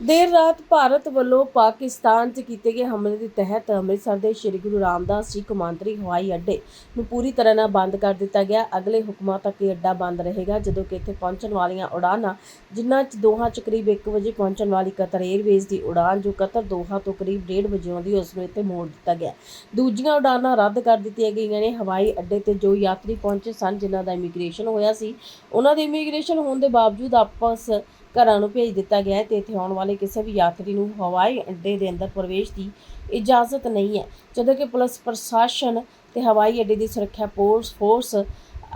ਦੇਰ ਰਾਤ ਭਾਰਤ ਵੱਲੋਂ ਪਾਕਿਸਤਾਨ 'ਚ ਕੀਤੇ ਗਏ ਹਮਲੇ ਦੇ ਤਹਿਤ ਅੰਮ੍ਰਿਤਸਰ ਦੇ ਸ੍ਰੀ ਗੁਰੂ ਰਾਮਦਾਸ ਜੀ ਕੌਮਾਂਤਰੀ ਹਵਾਈ ਅੱਡੇ ਨੂੰ ਪੂਰੀ ਤਰ੍ਹਾਂ ਨਾਲ ਬੰਦ ਕਰ ਦਿੱਤਾ ਗਿਆ। ਅਗਲੇ ਹੁਕਮਾਂ ਤੱਕ ਇਹ ਅੱਡਾ ਬੰਦ ਰਹੇਗਾ, ਜਦੋਂ ਕਿ ਇੱਥੇ ਪਹੁੰਚਣ ਵਾਲੀਆਂ ਉਡਾਨਾਂ ਜਿਨ੍ਹਾਂ 'ਚ ਦੋਹਾਂ 'ਚ ਕਰੀਬ 1 ਵਜੇ ਪਹੁੰਚਣ ਵਾਲੀ ਕਤਰ 에ਅਰਵੇਜ਼ ਦੀ ਉਡਾਨ ਜੋ ਕਤਰ ਦੋਹਾ ਤੋਂ ਕਰੀਬ 1:30 ਵਜੇ ਆਉਂਦੀ ਉਸ ਨੂੰ ਇੱਥੇ ਮੋੜ ਦਿੱਤਾ ਗਿਆ। ਦੂਜੀਆਂ ਉਡਾਨਾਂ ਰੱਦ ਕਰ ਦਿੱਤੀਆਂ ਗਈਆਂ ਨੇ। ਹਵਾਈ ਅੱਡੇ ਤੇ ਜੋ ਯਾਤਰੀ ਪਹੁੰਚੇ ਸਨ, ਜਿਨ੍ਹਾਂ ਦਾ ਇਮੀਗ੍ਰੇਸ਼ਨ ਹੋਇਆ ਸੀ, ਉਹਨਾਂ ਦੀ ਇਮੀਗ੍ਰੇਸ਼ਨ ਹੋਣ ਦੇ ਬਾਵਜੂਦ ਆਪਸ ਘਰਾਂ ਨੂੰ ਭੇਜ ਦਿੱਤਾ ਗਿਆ ਹੈ ਤੇ ਇੱਥੇ ਆਉਣ ਵਾਲੇ ਕਿਸੇ ਵੀ ਯਾਤਰੀ ਨੂੰ ਹਵਾਈ ਅੱਡੇ ਦੇ ਅੰਦਰ ਪ੍ਰਵੇਸ਼ ਦੀ ਇਜਾਜ਼ਤ ਨਹੀਂ ਹੈ। ਜਦੋਂ ਕਿ ਪੁਲਿਸ ਪ੍ਰਸ਼ਾਸਨ ਤੇ ਹਵਾਈ ਅੱਡੇ ਦੀ ਸੁਰੱਖਿਆ ਫੋਰਸ ਫੋਰਸ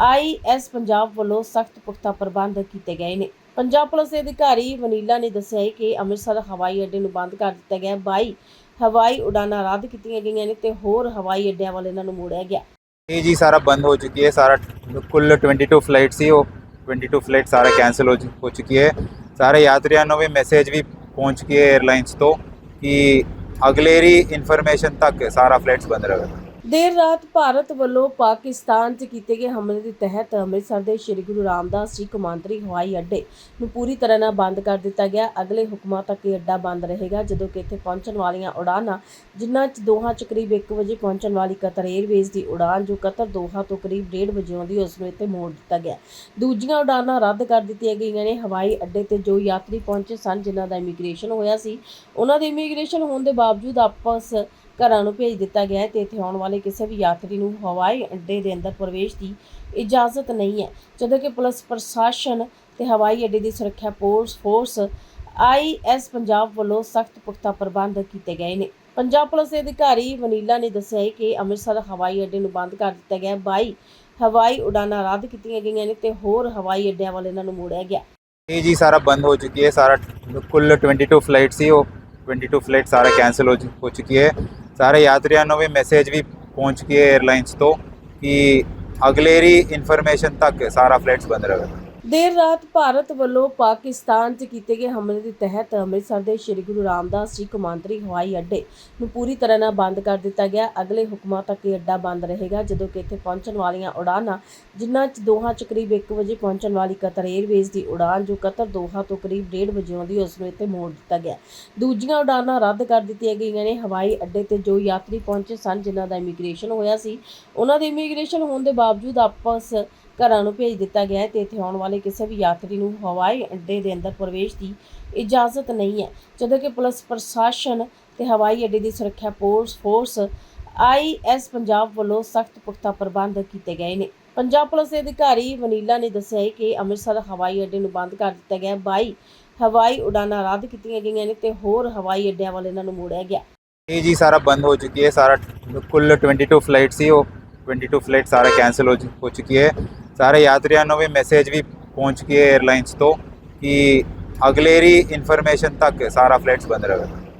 ਆਈਐਸ ਪੰਜਾਬ ਵੱਲੋਂ ਸਖਤ ਪੁਖਤਾ ਪ੍ਰਬੰਧ ਕੀਤੇ ਗਏ ਨੇ। ਪੰਜਾਬ ਪੁਲਿਸ ਦੇ ਅਧਿਕਾਰੀ ਵਨੀਲਾ ਨੇ ਦੱਸਿਆ ਹੈ ਕਿ ਅੰਮ੍ਰਿਤਸਰ ਹਵਾਈ ਅੱਡੇ ਨੂੰ ਬੰਦ ਕਰ ਦਿੱਤਾ ਗਿਆ ਬਾਈ ਹਵਾਈ ਉਡਾਨਾਂ ਰੱਦ ਕੀਤੀਆਂ ਗਈਆਂ ਨੇ ਤੇ ਹੋਰ ਹਵਾਈ ਅੱਡਿਆਂ ਵੱਲ ਇਹਨਾਂ ਨੂੰ ਮੋੜਿਆ ਗਿਆ। ਇਹ ਜੀ ਸਾਰਾ ਬੰਦ ਹੋ ਚੁੱਕੀ ਹੈ, ਸਾਰਾ ਕੁੱਲ 22 ਫਲਾਈਟ ਸੀ, ਉਹ 22 ਫਲਾਈਟ ਸਾਰਾ ਕੈਨਸਲ ਹੋ ਚੁੱਕੀ ਹੈ। ਸਾਰੇ ਯਾਤਰੀਆਂ ਨੂੰ ਵੀ ਮੈਸੇਜ ਵੀ ਪਹੁੰਚ ਗਿਆ 에ਅਰਲਾਈਨਸ ਤੋਂ ਕਿ ਅਗਲੇਰੀ ਇਨਫੋਰਮੇਸ਼ਨ ਤੱਕ ਸਾਰਾ ਫਲਾਈਟਸ ਬੰਦ ਰਹੇਗਾ ਦੇਰ ਰਾਤ ਭਾਰਤ ਵੱਲੋਂ ਪਾਕਿਸਤਾਨ 'ਚ ਕੀਤੇ ਗਏ ਹਮਲੇ ਦੇ ਤਹਿਤ ਅੰਮ੍ਰਿਤਸਰ ਦੇ ਸ੍ਰੀ ਗੁਰੂ ਰਾਮਦਾਸ ਜੀ ਕੌਮਾਂਤਰੀ ਹਵਾਈ ਅੱਡੇ ਨੂੰ ਪੂਰੀ ਤਰ੍ਹਾਂ ਨਾਲ ਬੰਦ ਕਰ ਦਿੱਤਾ ਗਿਆ। ਅਗਲੇ ਹੁਕਮਾਂ ਤੱਕ ਇਹ ਅੱਡਾ ਬੰਦ ਰਹੇਗਾ, ਜਦੋਂ ਕਿ ਇੱਥੇ ਪਹੁੰਚਣ ਵਾਲੀਆਂ ਉਡਾਨਾਂ ਜਿਨ੍ਹਾਂ 'ਚ ਦੋਹਾਂ 'ਚ ਕਰੀਬ 1 ਵਜੇ ਪਹੁੰਚਣ ਵਾਲੀ ਕਤਰ 에ਅਰਵੇਜ਼ ਦੀ ਉਡਾਨ ਜੋ ਕਤਰ ਦੋਹਾ ਤੋਂ ਕਰੀਬ 1:30 ਵਜੇ ਆਉਂਦੀ ਉਸ ਨੂੰ ਇੱਥੇ ਮੋੜ ਦਿੱਤਾ ਗਿਆ। ਦੂਜੀਆਂ ਉਡਾਨਾਂ ਰੱਦ ਕਰ ਦਿੱਤੀਆਂ ਗਈਆਂ ਨੇ। ਹਵਾਈ ਅੱਡੇ ਤੇ ਜੋ ਯਾਤਰੀ ਪਹੁੰਚੇ ਸਨ, ਜਿਨ੍ਹਾਂ ਦਾ ਇਮੀਗ੍ਰੇਸ਼ਨ ਹੋਇਆ ਸੀ, ਉਹਨਾਂ ਦੀ ਇਮੀਗ੍ਰੇਸ਼ਨ ਹੋਣ ਦੇ ਬਾਵਜੂਦ ਆਪਸ ਘਰਾਂ ਨੂੰ ਭੇਜ ਦਿੱਤਾ ਗਿਆ ਹੈ ਤੇ ਇੱਥੇ ਆਉਣ ਵਾਲੇ ਕਿਸੇ ਵੀ ਯਾਤਰੀ ਨੂੰ ਹਵਾਈ ਅੱਡੇ ਦੇ ਅੰਦਰ ਪ੍ਰਵੇਸ਼ ਦੀ ਇਜਾਜ਼ਤ ਨਹੀਂ ਹੈ। ਜਦੋਂ ਕਿ ਪੁਲਿਸ ਪ੍ਰਸ਼ਾਸਨ ਤੇ ਹਵਾਈ ਅੱਡੇ ਦੀ ਸੁਰੱਖਿਆ ਫੋਰਸ ਫੋਰਸ ਆਈਐਸ ਪੰਜਾਬ ਵੱਲੋਂ ਸਖਤ ਪੁਖਤਾ ਪ੍ਰਬੰਧ ਕੀਤੇ ਗਏ ਨੇ। ਪੰਜਾਬ ਪੁਲਿਸ ਦੇ ਅਧਿਕਾਰੀ ਵਨੀਲਾ ਨੇ ਦੱਸਿਆ ਹੈ ਕਿ ਅੰਮ੍ਰਿਤਸਰ ਹਵਾਈ ਅੱਡੇ ਨੂੰ ਬੰਦ ਕਰ ਦਿੱਤਾ ਗਿਆ ਹੈ। 22 ਹਵਾਈ ਉਡਾਨਾਂ ਰੱਦ ਕੀਤੀਆਂ ਗਈਆਂ ਨੇ ਤੇ ਹੋਰ ਹਵਾਈ ਅੱਡਿਆਂ ਵੱਲ ਇਹਨਾਂ ਨੂੰ ਮੋੜਿਆ ਗਿਆ। ਇਹ ਜੀ ਸਾਰਾ ਬੰਦ ਹੋ ਚੁੱਕੀ ਹੈ, ਸਾਰਾ ਕੁੱਲ 22 ਫਲਾਈਟ ਸੀ, ਉਹ 22 ਫਲਾਈਟ ਸਾਰਾ ਕੈਨਸਲ ਹੋ ਚੁੱਕੀ ਹੈ। ਸਾਰੇ ਯਾਤਰੀਆਂ ਨੂੰ ਵੀ ਮੈਸੇਜ ਵੀ ਪਹੁੰਚ ਗਿਆ 에ਅਰਲਾਈਨਸ ਤੋਂ ਕਿ ਅਗਲੇਰੀ ਇਨਫੋਰਮੇਸ਼ਨ ਤੱਕ ਸਾਰਾ ਫਲੈਟਸ ਬੰਦ ਰਹੇਗਾ ਦੇਰ ਰਾਤ ਭਾਰਤ ਵੱਲੋਂ ਪਾਕਿਸਤਾਨ 'ਚ ਕੀਤੇ ਗਏ ਹਮਲੇ ਦੇ ਤਹਿਤ ਅੰਮ੍ਰਿਤਸਰ ਦੇ ਸ੍ਰੀ ਗੁਰੂ ਰਾਮਦਾਸ ਜੀ ਕੌਮਾਂਤਰੀ ਹਵਾਈ ਅੱਡੇ ਨੂੰ ਪੂਰੀ ਤਰ੍ਹਾਂ ਨਾਲ ਬੰਦ ਕਰ ਦਿੱਤਾ ਗਿਆ। ਅਗਲੇ ਹੁਕਮਾਂ ਤੱਕ ਇਹ ਅੱਡਾ ਬੰਦ ਰਹੇਗਾ, ਜਦੋਂ ਕਿ ਇੱਥੇ ਪਹੁੰਚਣ ਵਾਲੀਆਂ ਉਡਾਨਾਂ ਜਿਨ੍ਹਾਂ 'ਚ ਦੋਹਾਂ 'ਚ ਕਰੀਬ 1 ਵਜੇ ਪਹੁੰਚਣ ਵਾਲੀ ਕਤਰ 에ਅਰਵੇਜ਼ ਦੀ ਉਡਾਨ ਜੋ ਕਤਰ ਦੋਹਾ ਤੋਂ ਕਰੀਬ 1:30 ਵਜੇ ਆਉਂਦੀ ਉਸ ਨੂੰ ਇੱਥੇ ਮੋੜ ਦਿੱਤਾ ਗਿਆ। ਦੂਜੀਆਂ ਉਡਾਨਾਂ ਰੱਦ ਕਰ ਦਿੱਤੀਆਂ ਗਈਆਂ ਨੇ। ਹਵਾਈ ਅੱਡੇ ਤੇ ਜੋ ਯਾਤਰੀ ਪਹੁੰਚੇ ਸਨ, ਜਿਨ੍ਹਾਂ ਦਾ ਇਮੀਗ੍ਰੇਸ਼ਨ ਹੋਇਆ ਸੀ, ਉਹਨਾਂ ਦੀ ਇਮੀਗ੍ਰੇਸ਼ਨ ਹੋਣ ਦੇ ਬਾਵਜੂਦ ਆਪਸ ਘਰਾਂ ਨੂੰ ਭੇਜ ਦਿੱਤਾ ਗਿਆ ਹੈ ਤੇ ਇੱਥੇ ਆਉਣ ਵਾਲੇ ਕਿਸੇ ਵੀ ਯਾਤਰੀ ਨੂੰ ਹਵਾਈ ਅੱਡੇ ਦੇ ਅੰਦਰ ਪ੍ਰਵੇਸ਼ ਦੀ ਇਜਾਜ਼ਤ ਨਹੀਂ ਹੈ। ਜਦੋਂ ਕਿ ਪੁਲਿਸ ਪ੍ਰਸ਼ਾਸਨ ਤੇ ਹਵਾਈ ਅੱਡੇ ਦੀ ਸੁਰੱਖਿਆ ਫੋਰਸ ਫੋਰਸ ਆਈਐਸ ਪੰਜਾਬ ਵੱਲੋਂ ਸਖਤ ਪੁਖਤਾ ਪ੍ਰਬੰਧ ਕੀਤੇ ਗਏ ਨੇ। ਪੰਜਾਬ ਪੁਲਿਸ ਦੇ ਅਧਿਕਾਰੀ ਵਨੀਲਾ ਨੇ ਦੱਸਿਆ ਹੈ ਕਿ ਅੰਮ੍ਰਿਤਸਰ ਹਵਾਈ ਅੱਡੇ ਨੂੰ ਬੰਦ ਕਰ ਦਿੱਤਾ ਗਿਆ ਹੈ। 22 ਹਵਾਈ ਉਡਾਨਾਂ ਰੱਦ ਕੀਤੀਆਂ ਗਈਆਂ ਨੇ ਤੇ ਹੋਰ ਹਵਾਈ ਅੱਡਿਆਂ ਵੱਲ ਇਹਨਾਂ ਨੂੰ ਮੋੜਿਆ ਗਿਆ। ਇਹ ਜੀ ਸਾਰਾ ਬੰਦ ਹੋ ਚੁੱਕੀ ਹੈ, ਸਾਰਾ ਕੁੱਲ 22 ਫਲਾਈਟ ਸੀ ਉਹ। 22 ਫਲਾਈਟ ਸਾਰਾ ਕੈਨਸਲ ਹੋ ਚੁੱਕੀ ਹੈ। ਸਾਰੇ ਯਾਤਰੀਆਂ ਨੂੰ ਵੀ ਮੈਸੇਜ ਵੀ ਪਹੁੰਚ ਗਿਆ 에ਅਰਲਾਈਨਸ ਤੋਂ ਕਿ ਅਗਲੇਰੀ ਇਨਫੋਰਮੇਸ਼ਨ ਤੱਕ ਸਾਰਾ ਫਲੈਟਸ ਬੰਦ ਰਹੇਗਾ